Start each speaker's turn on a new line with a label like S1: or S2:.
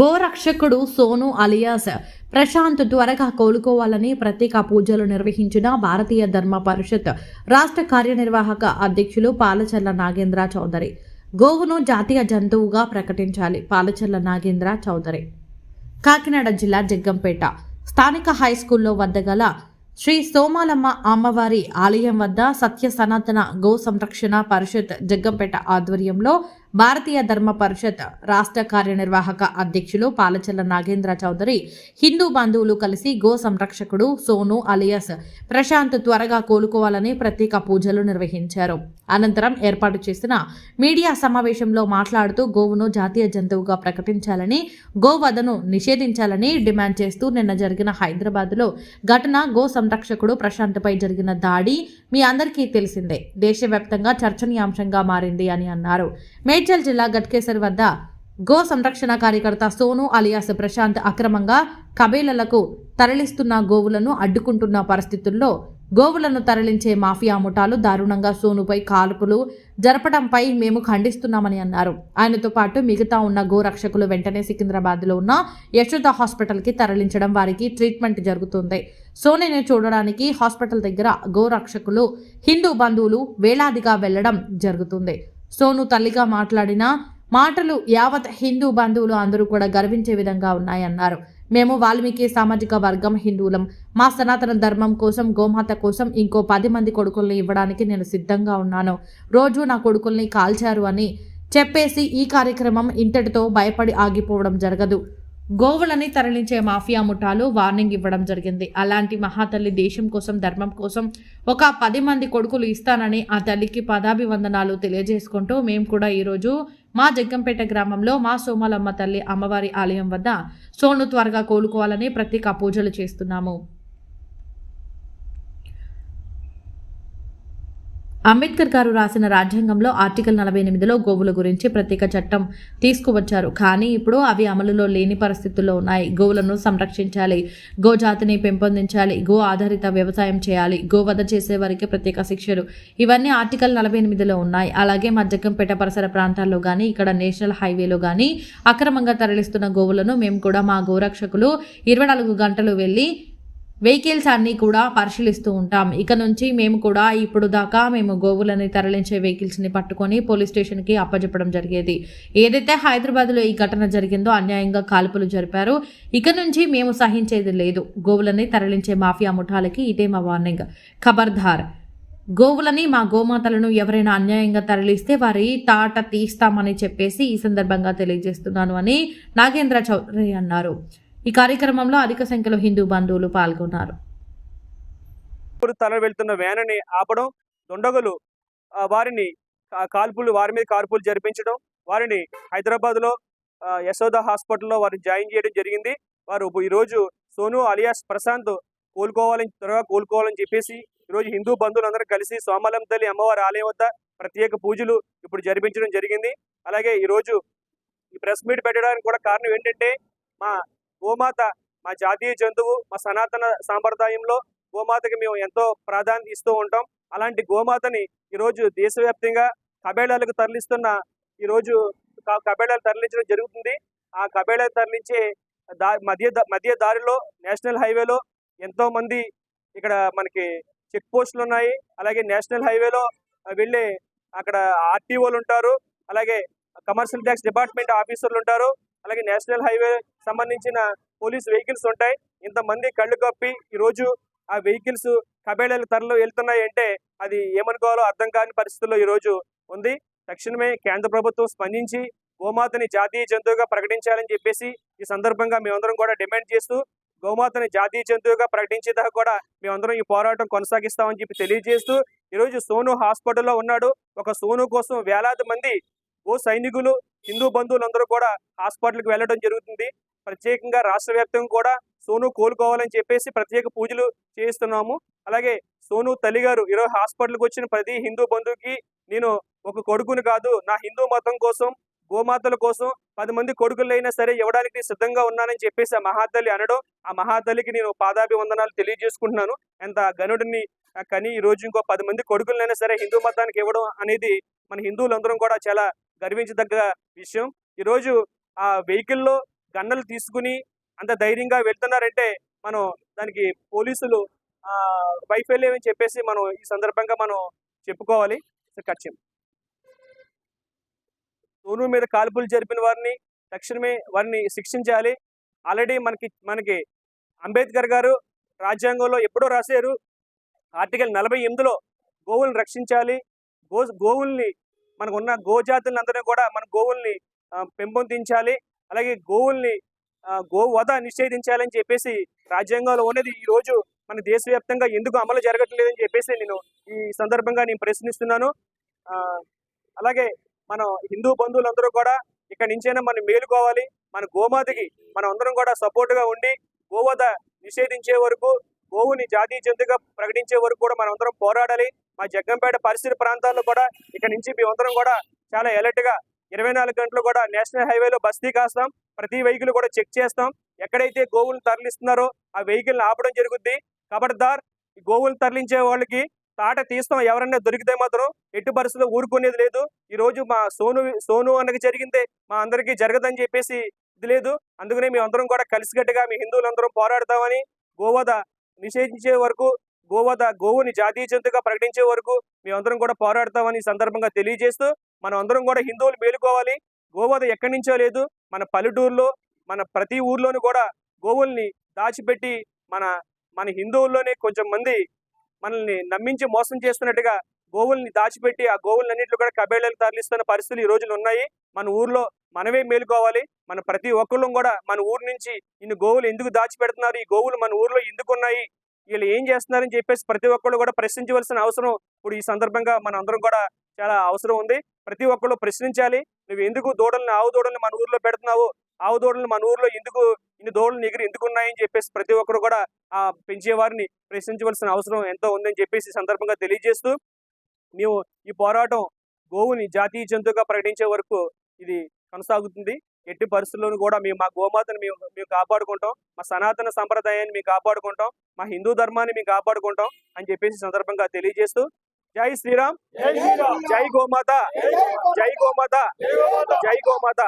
S1: గోరక్షకుడు Sonu alias Prashanth త్వరగా కోలుకోవాలని ప్రత్యేక పూజలు నిర్వహించిన భారతీయ ధర్మ పరిషత్ రాష్ట్ర కార్యనిర్వాహక అధ్యక్షులు పాలచర్ల నాగేంద్ర చౌదరి. గోవును జాతీయ జంతువుగా ప్రకటించాలి పాలచర్ల నాగేంద్ర చౌదరి. కాకినాడ జిల్లా జగ్గంపేట. స్థానిక హై స్కూల్లో వద్ద గల శ్రీ సోమాలమ్మ అమ్మవారి ఆలయం వద్ద సత్య సనాతన గో సంరక్షణ పరిషత్ జగ్గంపేట ఆధ్వర్యంలో భారతీయ ధర్మ పరిషత్ రాష్ట్ర కార్యనిర్వాహక అధ్యక్షులు పాలచల్ల నాగేంద్ర చౌదరి హిందూ బంధువులు కలిసి గో సంరక్షకుడు సోను అలియస్ ప్రశాంత్ త్వరగా కోలుకోవాలని ప్రత్యేక పూజలు నిర్వహించారు. అనంతరం ఏర్పాటు చేసిన మీడియా సమావేశంలో మాట్లాడుతూ గోవును జాతీయ జంతువుగా ప్రకటించాలని గోవధను నిషేధించాలని డిమాండ్ చేస్తూ నిన్న జరిగిన హైదరాబాద్లో ఘటన గో సంరక్షకుడు ప్రశాంత్పై జరిగిన దాడి మీ అందరికీ తెలిసిందే. దేశవ్యాప్తంగా చర్చనీయాంశంగా మారింది అని అన్నారు. మే మేడ్చల్ జిల్లా గట్కేసర్ వద్ద గో సంరక్షణ కార్యకర్త సోను అలియాస్ ప్రశాంత్ అక్రమంగా కబేలలకు తరలిస్తున్న గోవులను అడ్డుకుంటున్న పరిస్థితుల్లో గోవులను తరలించే మాఫియా ముఠాలు దారుణంగా సోనుపై కాల్పులు జరపడంపై మేము ఖండిస్తున్నామని అన్నారు. ఆయనతో పాటు మిగతా ఉన్న గోరక్షకులు వెంటనే సికింద్రాబాద్లో ఉన్న యశోద హాస్పిటల్కి తరలించడం వారికి ట్రీట్మెంట్ జరుగుతుంది. సోనిని చూడడానికి హాస్పిటల్ దగ్గర గోరక్షకులు హిందూ బంధువులు వేలాదిగా వెళ్ళడం జరుగుతుంది. సోను తల్లిగా మాట్లాడిన మాటలు యావత్ హిందూ బంధువులు అందరూ కూడా గర్వించే విధంగా ఉన్నాయన్నారు. మేము వాల్మీకి సామాజిక వర్గం హిందువులం. మా సనాతన ధర్మం కోసం గోమాత కోసం ఇంకో పది మంది కొడుకుల్ని ఇవ్వడానికి నేను సిద్ధంగా ఉన్నాను. రోజు నా కొడుకుల్ని కాల్చారు అని చెప్పేసి ఈ కార్యక్రమం ఇంతటితో భయపడి ఆగిపోవడం జరగదు. గోవులని తరలించే మాఫియా ముఠాలు వార్నింగ్ ఇవ్వడం జరిగింది. అలాంటి మహాతల్లి దేశం కోసం ధర్మం కోసం ఒక పది మంది కొడుకులు ఇస్తానని ఆ తల్లికి పదాభివందనాలు తెలియజేసుకుంటూ మేము కూడా ఈరోజు మా జగ్గంపేట గ్రామంలో మా సోమలమ్మ తల్లి అమ్మవారి ఆలయం వద్ద సోను త్వరగా కోలుకోవాలని ప్రత్యేక పూజలు చేస్తున్నాము. అంబేద్కర్ గారు రాసిన రాజ్యాంగంలో ఆర్టికల్ నలభై ఎనిమిదిలో గోవుల గురించి ప్రత్యేక చట్టం తీసుకువచ్చారు. కానీ ఇప్పుడు అవి అమలులో లేని పరిస్థితుల్లో ఉన్నాయి. గోవులను సంరక్షించాలి. గోజాతిని పెంపొందించాలి. గో ఆధారిత వ్యవసాయం చేయాలి. గోవధ చేసే వారికి ప్రత్యేక శిక్షలు. ఇవన్నీ ఆర్టికల్ నలభై ఎనిమిదిలో ఉన్నాయి. అలాగే మా జగ్గంపేట పరిసర ప్రాంతాల్లో కానీ ఇక్కడ నేషనల్ హైవేలో కానీ అక్రమంగా తరలిస్తున్న గోవులను మేము కూడా మా గోరక్షకులు ఇరవై నాలుగు గంటలు వెళ్ళి వెహికల్స్ అన్నీ కూడా పరిశీలిస్తూ ఉంటాం. ఇక నుంచి మేము కూడా ఇప్పుడు దాకా మేము గోవులని తరలించే వెహికల్స్ని పట్టుకొని పోలీస్ స్టేషన్కి అప్పజెప్పడం జరిగేది. ఏదైతే హైదరాబాద్లో ఈ ఘటన జరిగిందో అన్యాయంగా కాల్పులు జరిపారు. ఇక నుంచి మేము సహించేది లేదు. గోవులని తరలించే మాఫియా ముఠాలకి ఇదే మా వార్నింగ్. ఖబర్దార్. గోవులని మా గోమాతలను ఎవరైనా అన్యాయంగా తరలిస్తే వారి తాట తీస్తామని చెప్పేసి ఈ సందర్భంగా తెలియజేస్తున్నాను అని నాగేంద్ర చౌదరి అన్నారు. ఈ కార్యక్రమంలో అధిక సంఖ్యలో హిందూ బంధువులు పాల్గొన్నారు.
S2: ఊరు తల వెళ్తున్న వ్యాన్ని ఆపడం దుండగులు వారిని కాల్పులు వారి మీద కాల్పులు జరిపించడం వారిని హైదరాబాద్లో యశోద హాస్పిటల్లో వారిని జాయిన్ చేయడం జరిగింది. వారు ఈ రోజు సోను అలియాస్ ప్రశాంత్ కోలుకోవాలని త్వరగా కోలుకోవాలని చెప్పేసి ఈ రోజు హిందూ బంధువులందరూ కలిసి సోమలం తల్లి అమ్మవారి ఆలయం వద్ద ప్రత్యేక పూజలు ఇప్పుడు జరిపించడం జరిగింది. అలాగే ఈ రోజు ఈ ప్రెస్ మీట్ పెట్టడానికి కూడా కారణం ఏంటంటే మా గోమాత మా జాతీయ జంతువు మా సనాతన సాంప్రదాయంలో గోమాతకి మేము ఎంతో ప్రాధాన్యత ఇస్తూ ఉంటాం. అలాంటి గోమాతని ఈరోజు దేశవ్యాప్తంగా కబేళాలకు తరలిస్తున్న ఈరోజు కబేళాలు తరలించడం జరుగుతుంది. ఆ కబేళాలు తరలించే దా మధ్య మధ్య దారిలో నేషనల్ హైవేలో ఎంతో మంది ఇక్కడ మనకి చెక్ పోస్టులు ఉన్నాయి. అలాగే నేషనల్ హైవేలో వెళ్ళే అక్కడ ఆర్టీఓలు ఉంటారు. అలాగే కమర్షియల్ ట్యాక్స్ డిపార్ట్మెంట్ ఆఫీసర్లు ఉంటారు. అలాగే నేషనల్ హైవే సంబంధించిన పోలీస్ వెహికల్స్ ఉంటాయి. ఇంతమంది కళ్ళు కప్పి ఈ రోజు ఆ వెహికల్స్ కబేళాల తరలో వెళ్తున్నాయి అంటే అది ఏమనుకోవాలో అర్థం కాని పరిస్థితుల్లో ఈ రోజు ఉంది. తక్షణమే కేంద్ర ప్రభుత్వం స్పందించి గోమాతని జాతీయ జంతువుగా ప్రకటించాలని చెప్పేసి ఈ సందర్భంగా మేమందరం కూడా డిమాండ్ చేస్తూ గోమాతని జాతీయ జంతువుగా ప్రకటించేదాకా కూడా మేమందరం ఈ పోరాటం కొనసాగిస్తామని చెప్పి తెలియజేస్తూ ఈరోజు సోను హాస్పిటల్లో ఉన్నాడు. ఒక సోను కోసం వేలాది మంది ఓ సైనికులు హిందూ బంధువులందరూ కూడా హాస్పిటల్కి వెళ్ళడం జరుగుతుంది. ప్రత్యేకంగా రాష్ట్ర వ్యాప్తంగా కూడా సోను కోలుకోవాలని చెప్పేసి ప్రత్యేక పూజలు చేయిస్తున్నాము. అలాగే సోను తల్లి గారు ఈరోజు హాస్పిటల్కి వచ్చిన ప్రతి హిందూ బంధువుకి నేను ఒక కొడుకుని కాదు నా హిందూ మతం కోసం గోమాతల కోసం పది మంది కొడుకులైనా సరే ఇవ్వడానికి నేను సిద్ధంగా ఉన్నానని చెప్పేసి ఆ మహాతల్లి అనడం ఆ మహాతల్లికి నేను పాదాభివందనాలు తెలియజేసుకుంటున్నాను. ఎంత గనుడిని కానీ ఈ రోజు ఇంకో పది మంది కొడుకులైనా సరే హిందూ మతానికి ఇవ్వడం అనేది మన హిందువులందరం కూడా చాలా గర్వించదగ్గ విషయం. ఈరోజు ఆ వెహికల్లో గన్నలు తీసుకుని అంత ధైర్యంగా వెళ్తున్నారంటే మనం దానికి పోలీసులు వైఫల్యం అని చెప్పేసి మనం ఈ సందర్భంగా మనం చెప్పుకోవాలి. ఖచ్చితం సోను మీద కాల్పులు జరిపిన వారిని తక్షణమే వారిని శిక్షించాలి. ఆల్రెడీ మనకి మనకి అంబేద్కర్ గారు రాజ్యాంగంలో ఎప్పుడో రాశారు ఆర్టికల్ నలభై ఎనిమిదిలో గోవులను రక్షించాలి. గో గోవుల్ని మనకున్న గోజాతులను అందరినీ కూడా మన గోవుల్ని పెంపొందించాలి. అలాగే గోవుల్ని ఆ, నిషేధించాలని చెప్పేసి రాజ్యాంగంలో ఉన్నది. ఈ రోజు మన దేశవ్యాప్తంగా ఎందుకు అమలు జరగట్లేదని చెప్పేసి నేను ఈ సందర్భంగా నేను ప్రశ్నిస్తున్నాను. ఆ, అలాగే మన హిందూ బంధువులందరూ కూడా ఇక్కడి నుంచైనా మనం మేలుకోవాలి. మన గోమాతకి మనం అందరం కూడా సపోర్ట్గా ఉండి గోవధ నిషేధించే వరకు గోవుని జాతీయ జంతుగా ప్రకటించే వరకు కూడా మనం అందరం పోరాడాలి. మా జగ్గంపేట పరిసర ప్రాంతాల్లో కూడా ఇక్కడ నుంచి మేమందరం కూడా చాలా అలర్ట్గా ఇరవై నాలుగు గంటలు కూడా నేషనల్ హైవేలో బస్తీ కాస్తాం. ప్రతి వెహికల్ కూడా చెక్ చేస్తాం. ఎక్కడైతే గోవులను తరలిస్తున్నారో ఆ వెహికల్ ఆపడం జరుగుద్ది. కబడ్దార్ ఈ గోవులు తరలించే వాళ్ళకి తాట తీస్తాం. ఎవరన్నా దొరికితే మాత్రం ఎట్టి పరిస్థితుల్లో ఊరుకునేది లేదు. ఈ రోజు మా సోను సోను అన్నకి జరిగిందే. మా అందరికీ జరగదని చెప్పేసి ఇది లేదు. అందుకనే మేము అందరం కూడా కలిసికట్టుగా మీ హిందువులందరం పోరాడతామని గోవాద నిషేధించే వరకు గోవద గోవుని జాతీయ జంతుగా ప్రకటించే వరకు మేమందరం కూడా పోరాడతామని సందర్భంగా తెలియజేస్తూ మనం అందరం కూడా హిందువులు మేలుకోవాలి. గోవద ఎక్కడి నుంచో లేదు. మన పల్లెటూరులో మన ప్రతి ఊర్లోనూ కూడా గోవుల్ని దాచిపెట్టి మన మన హిందువుల్లోనే కొంచెం మంది మనల్ని నమ్మించి మోసం చేస్తున్నట్టుగా గోవుల్ని దాచిపెట్టి ఆ గోవులన్నింటిలో కూడా కబేళలు తరలిస్తున్న పరిస్థితులు ఈ రోజులు ఉన్నాయి. మన ఊర్లో మనమే మేలుకోవాలి. మన ప్రతి ఒక్కళ్ళు కూడా మన ఊరు నుంచి ఇన్ని గోవులు ఎందుకు దాచిపెడుతున్నారు? ఈ గోవులు మన ఊర్లో ఎందుకు ఉన్నాయి? వీళ్ళు ఏం చేస్తున్నారని చెప్పేసి ప్రతి ఒక్కళ్ళు కూడా ప్రశ్నించవలసిన అవసరం ఇప్పుడు ఈ సందర్భంగా మన అందరం కూడా చాలా అవసరం ఉంది. ప్రతి ఒక్కళ్ళు ప్రశ్నించాలి. నువ్వు ఎందుకు దూడల్ని ఆవు దూడల్ని మన ఊర్లో పెడుతున్నావు? ఆవు దూడల్ని మన ఊర్లో ఎందుకు ఇన్ని దూడలు ఎగిరి ఎందుకు ఉన్నాయని చెప్పేసి ప్రతి ఒక్కరు కూడా ఆ పెంచే వారిని ప్రశ్నించవలసిన అవసరం ఎంతో ఉందని చెప్పేసి సందర్భంగా తెలియజేస్తూ మేము ఈ పోరాటం గోవుని జాతీయ జంతువుగా ప్రకటించే వరకు ఇది కొనసాగుతుంది. ఎట్టి పరిస్థితుల్లోనూ కూడా మేము మా గోమాతను మేము మేము కాపాడుకుంటాం. మా సనాతన సంప్రదాయాన్ని మేము కాపాడుకుంటాం. మా హిందూ ధర్మాన్ని మేము కాపాడుకుంటాం అని చెప్పేసి సందర్భంగా తెలియజేస్తూ జై శ్రీరామ్. జై గోమాత. జై గోమాత. జై గోమాత.